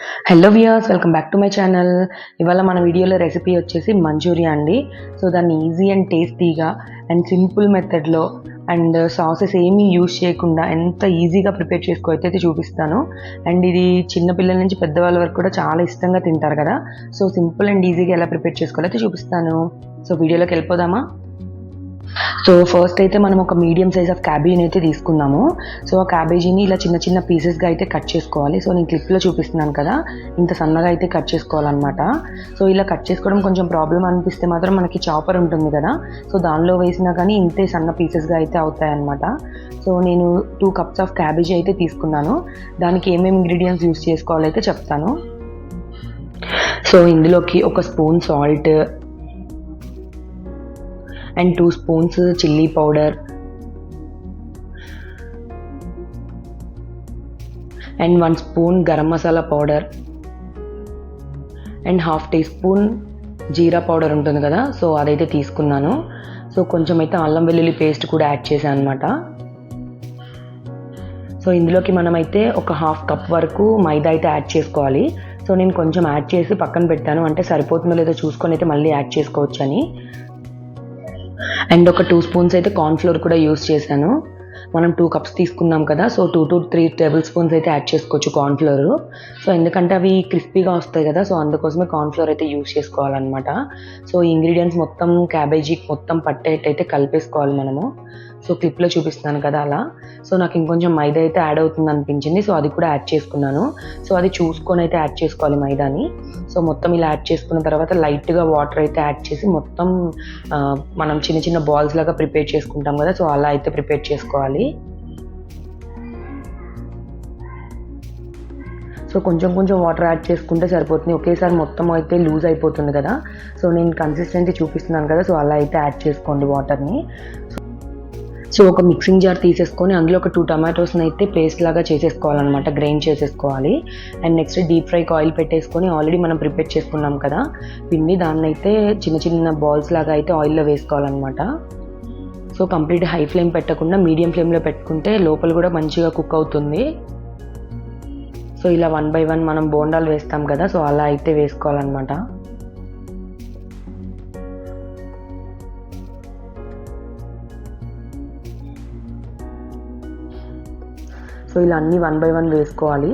Hello viewers welcome back to my channel ఇవాళ మన వీడియోలో రెసిపీ వచ్చేసి మంచూరియా అండి. సో దాన్ని ఈజీ అండ్ టేస్టీగా అండ్ సింపుల్ మెథడ్లో అండ్ సాసెస్ ఏమీ యూజ్ చేయకుండా ఎంత ఈజీగా ప్రిపేర్ చేసుకో అయితే చూపిస్తాను. అండ్ ఇది చిన్నపిల్లల నుంచి పెద్దవాళ్ళ వరకు కూడా చాలా ఇష్టంగా తింటారు కదా. సో సింపుల్ అండ్ ఈజీగా ఎలా ప్రిపేర్ చేసుకోవాలో అయితే చూపిస్తాను. సో వీడియోలోకి వెళ్ళిపోదామా? సో ఫస్ట్ అయితే మనం ఒక మీడియం సైజ్ ఆఫ్ క్యాబేజీని అయితే తీసుకున్నాము సో ఆ క్యాబేజీని ఇలా చిన్న చిన్న పీసెస్గా అయితే కట్ చేసుకోవాలి. సో నేను క్లిప్లో చూపిస్తున్నాను కదా ఇంత సన్నగా అయితే కట్ చేసుకోవాలన్నమాట. సో ఇలా కట్ చేసుకోవడం కొంచెం ప్రాబ్లం అనిపిస్తే మాత్రం మనకి చాపర్ ఉంటుంది కదా. సో దానిలో వేసినా కానీ ఇంతే సన్న పీసెస్గా అయితే అవుతాయన్నమాట. సో నేను టూ కప్స్ ఆఫ్ క్యాబేజీ అయితే తీసుకున్నాను. దానికి ఏమేమి ఇంగ్రీడియంట్స్ యూస్ చేసుకోవాలైతే చెప్తాను. సో ఇందులోకి ఒక spoon salt and two spoons chilli powder. And one spoon garam masala powder. And half teaspoon jeera powder ఉంటుంది కదా సో అదైతే తీసుకున్నాను. సో కొంచెం అయితే అల్లం వెల్లుల్లి పేస్ట్ కూడా యాడ్ చేశాను అనమాట సో ఇందులోకి మనమైతే ఒక హాఫ్ కప్ వరకు మైదా అయితే యాడ్ చేసుకోవాలి. సో నేను కొంచెం యాడ్ చేసి పక్కన పెట్టాను అంటే సరిపోతుందో లేదో చూసుకొని అయితే మళ్ళీ యాడ్ చేసుకోవచ్చు అని అండ్ ఒక టూ స్పూన్స్ అయితే కార్న్ఫ్లోర్ కూడా యూస్ చేశాను. మనం టూ కప్స్ తీసుకున్నాం కదా so two to three tablespoons అయితే యాడ్ చేసుకోవచ్చు కార్న్ఫ్లోర్ సో ఎందుకంటే అవి క్రిస్పీగా వస్తాయి కదా సో అందుకోసమే కార్న్ఫ్లోర్ అయితే యూస్ చేసుకోవాలన్నమాట. సో ఇంగ్రీడియంట్స్ మొత్తం క్యాబేజీ మొత్తం పట్టేటైతే కలిపేసుకోవాలి మనము. సో క్లిప్లో చూపిస్తున్నాను కదా అలా. సో నాకు ఇంకొంచెం మైదా అయితే యాడ్ అవుతుంది అనిపించింది. సో అది కూడా యాడ్ చేసుకున్నాను. సో అది చూసుకొని అయితే యాడ్ చేసుకోవాలి మైదాని. సో మొత్తం ఇలా యాడ్ చేసుకున్న తర్వాత లైట్గా వాటర్ అయితే యాడ్ చేసి మొత్తం మనం చిన్న చిన్న బాల్స్ లాగా ప్రిపేర్ చేసుకుంటాం కదా సో అలా అయితే ప్రిపేర్ చేసుకోవాలి. సో కొంచెం కొంచెం వాటర్ యాడ్ చేసుకుంటే సరిపోతుంది. ఒకేసారి మొత్తం అయితే లూజ్ అయిపోతుంది కదా. సో నేను కన్సిస్టెన్సీ చూపిస్తున్నాను కదా సో అలా అయితే యాడ్ చేసుకోండి వాటర్ని. సో సో ఒక మిక్సింగ్ జార్ తీసేసుకొని అందులో ఒక టూ టమాటోస్ని అయితే పేస్ట్ లాగా చేసేసుకోవాలన్నమాట గ్రైండ్ చేసేసుకోవాలి. అండ్ నెక్స్ట్ డీప్ ఫ్రైకి ఆయిల్ పెట్టేసుకొని ఆల్రెడీ మనం ప్రిపేర్ చేసుకున్నాం కదా పిండి దాన్ని అయితే చిన్న చిన్న బాల్స్ లాగా అయితే ఆయిల్లో వేసుకోవాలన్నమాట. సో కంప్లీట్ హై ఫ్లేమ్ పెట్టకుండా మీడియం ఫ్లేమ్లో పెట్టుకుంటే లోపల కూడా మంచిగా కుక్ అవుతుంది. సో ఇలా వన్ బై వన్ మనం బోండాలు వేస్తాం కదా సో అలా అయితే వేసుకోవాలన్నమాట. సో ఇలా అన్నీ వన్ బై వన్ వేసుకోవాలి.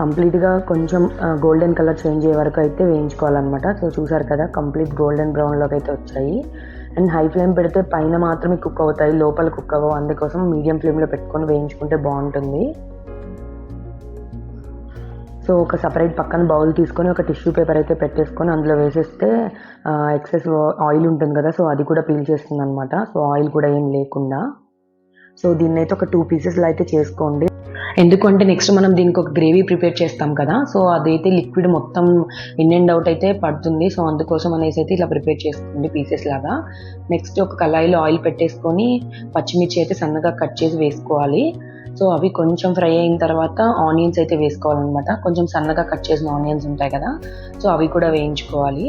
కంప్లీట్గా కొంచెం గోల్డెన్ కలర్ చేంజ్ అయ్యే వరకు అయితే వేయించుకోవాలన్నమాట. సో చూసారు కదా కంప్లీట్ గోల్డెన్ బ్రౌన్లోకి అయితే వచ్చాయి. అండ్ హై ఫ్లేమ్ పెడితే పైన మాత్రమే కుక్ అవుతాయి లోపల కుక్ అవ్వవు. అందుకోసం మీడియం ఫ్లేమ్లో పెట్టుకొని వేయించుకుంటే బాగుంటుంది. సో ఒక సపరేట్ పక్కన బౌల్ తీసుకొని ఒక టిష్యూ పేపర్ అయితే పెట్టేసుకొని అందులో వేసేస్తే ఎక్సెస్ ఆయిల్ ఉంటుంది కదా సో అది కూడా పీల్ చేస్తుంది అనమాట సో ఆయిల్ కూడా ఏం లేకుండా. సో దీన్ని అయితే ఒక టూ పీసెస్లో అయితే చేసుకోండి. ఎందుకంటే నెక్స్ట్ మనం దీనికి ఒక గ్రేవీ ప్రిపేర్ చేస్తాం కదా సో అదైతే లిక్విడ్ మొత్తం ఇన్ అండ్ అవుట్ అయితే పడుతుంది. సో అందుకోసం అనేసి అయితే ఇలా ప్రిపేర్ చేసుకోండి పీసెస్ లాగా. నెక్స్ట్ ఒక కళాయిలో ఆయిల్ పెట్టేసుకొని పచ్చిమిర్చి అయితే సన్నగా కట్ చేసి వేసుకోవాలి. సో అవి కొంచెం ఫ్రై అయిన తర్వాత ఆనియన్స్ అయితే వేసుకోవాలన్నమాట. కొంచెం సన్నగా కట్ చేసిన ఆనియన్స్ ఉంటాయి కదా సో అవి కూడా వేయించుకోవాలి.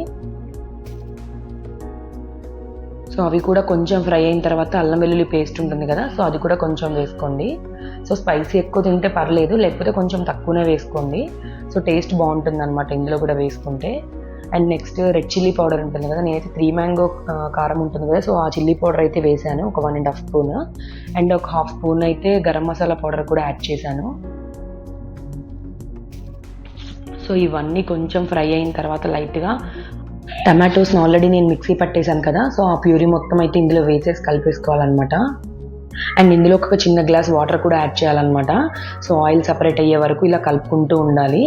సో అవి కూడా కొంచెం ఫ్రై అయిన తర్వాత అల్లం వెల్లుల్లి పేస్ట్ ఉంటుంది కదా సో అది కూడా కొంచెం వేసుకోండి. సో స్పైసీ ఎక్కువ తింటే పర్లేదు లేకపోతే కొంచెం తక్కువనే వేసుకోండి. సో టేస్ట్ బాగుంటుంది అనమాట ఇందులో కూడా వేసుకుంటే. And next red chilli powder ఉంటుంది కదా నేనైతే త్రీ మ్యాంగో కారం ఉంటుంది కదా సో ఆ చిల్లీ పౌడర్ అయితే వేసాను ఒక one and half spoon. And ఒక హాఫ్ స్పూన్ అయితే గరం మసాలా పౌడర్ కూడా యాడ్ చేశాను. సో ఇవన్నీ కొంచెం ఫ్రై అయిన తర్వాత లైట్గా టమాటోస్ని ఆల్రెడీ నేను మిక్సీ పట్టేశాను కదా సో ఆ ప్యూరీ మొత్తం అయితే ఇందులో వేసేసి కలిపేసుకోవాలన్నమాట. అండ్ ఇందులో ఒక చిన్న గ్లాస్ వాటర్ కూడా యాడ్ చేయాలన్నమాట. సో ఆయిల్ సపరేట్ అయ్యే వరకు ఇలా కలుపుకుంటూ ఉండాలి.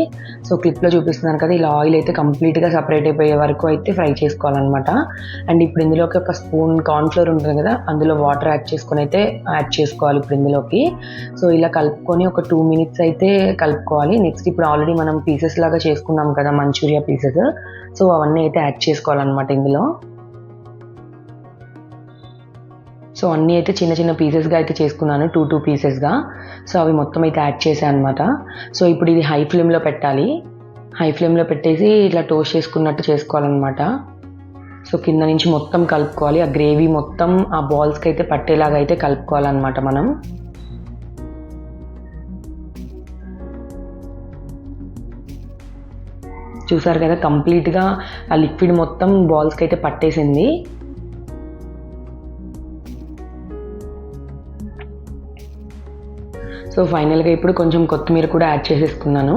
సో క్లిప్లో చూపిస్తున్నాను కదా ఇలా ఆయిల్ అయితే కంప్లీట్గా సపరేట్ అయిపోయే వరకు అయితే ఫ్రై చేసుకోవాలన్నమాట. అండ్ ఇప్పుడు ఇందులోకి ఒక స్పూన్ కార్న్ఫ్లోర్ ఉంటుంది కదా అందులో వాటర్ యాడ్ చేసుకొని అయితే యాడ్ చేసుకోవాలి ఇప్పుడు ఇందులోకి. సో ఇలా కలుపుకొని ఒక టూ మినిట్స్ అయితే కలుపుకోవాలి. నెక్స్ట్ ఇప్పుడు ఆల్రెడీ మనం పీసెస్ లాగా చేసుకున్నాం కదా మంచూరియా పీసెస్. సో అవన్నీ అయితే యాడ్ చేసుకోవాలన్నమాట ఇందులో. సో అన్నీ అయితే చిన్న చిన్న పీసెస్గా అయితే చేసుకున్నాను టూ టూ పీసెస్గా. సో అవి మొత్తం అయితే యాడ్ చేశాను అనమాట సో ఇప్పుడు ఇది హై ఫ్లేమ్లో పెట్టాలి. హై ఫ్లేమ్లో పెట్టేసి ఇట్లా టోస్ట్ చేసుకున్నట్టు చేసుకోవాలన్నమాట. సో కింద నుంచి మొత్తం కలుపుకోవాలి. ఆ గ్రేవీ మొత్తం ఆ బాల్స్కి అయితే పట్టేలాగా అయితే కలుపుకోవాలన్నమాట మనం. చూసారు కదా కంప్లీట్గా ఆ లిక్విడ్ మొత్తం బాల్స్కి అయితే పట్టేసింది. సో ఫైనల్గా ఇప్పుడు కొంచెం కొత్తిమీర కూడా యాడ్ చేసేసుకున్నాను.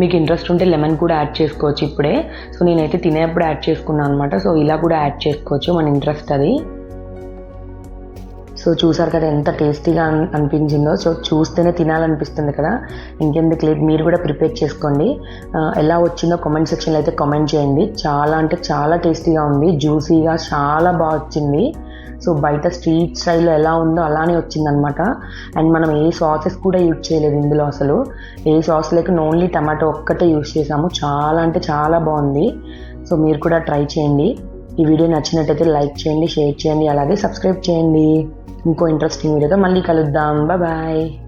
మీకు ఇంట్రెస్ట్ ఉంటే లెమన్ కూడా యాడ్ చేసుకోవచ్చు ఇప్పుడే. సో నేనైతే తినేప్పుడు యాడ్ చేసుకున్నాను అనమాట సో ఇలా కూడా యాడ్ చేసుకోవచ్చు మన ఇంట్రెస్ట్ అది. సో చూసారు కదా ఎంత టేస్టీగా అనిపించిందో. సో చూస్తేనే తినాలనిపిస్తుంది కదా. ఇంకెందుకు లేదు మీరు కూడా ప్రిపేర్ చేసుకోండి. ఎలా వచ్చిందో కామెంట్ సెక్షన్లో అయితే కామెంట్ చేయండి. చాలా అంటే చాలా టేస్టీగా ఉంది. జ్యూసీగా చాలా బాగా వచ్చింది. సో బయట స్ట్రీట్ స్టైల్లో ఎలా ఉందో అలానే వచ్చిందనమాట. అండ్ మనం ఏ సాసెస్ కూడా యూజ్ చేయలేదు ఇందులో అసలు. ఏ సాస్ లేకుండా ఓన్లీ టమాటో ఒక్కటే యూజ్ చేసాము చాలా అంటే చాలా బాగుంది. సో మీరు కూడా ట్రై చేయండి. ఈ వీడియో నచ్చినట్టయితే లైక్ చేయండి షేర్ చేయండి అలాగే సబ్స్క్రైబ్ చేయండి. ఇంకో ఇంట్రెస్టింగ్ వీడియోతో మళ్ళీ కలుద్దాం. బాయ్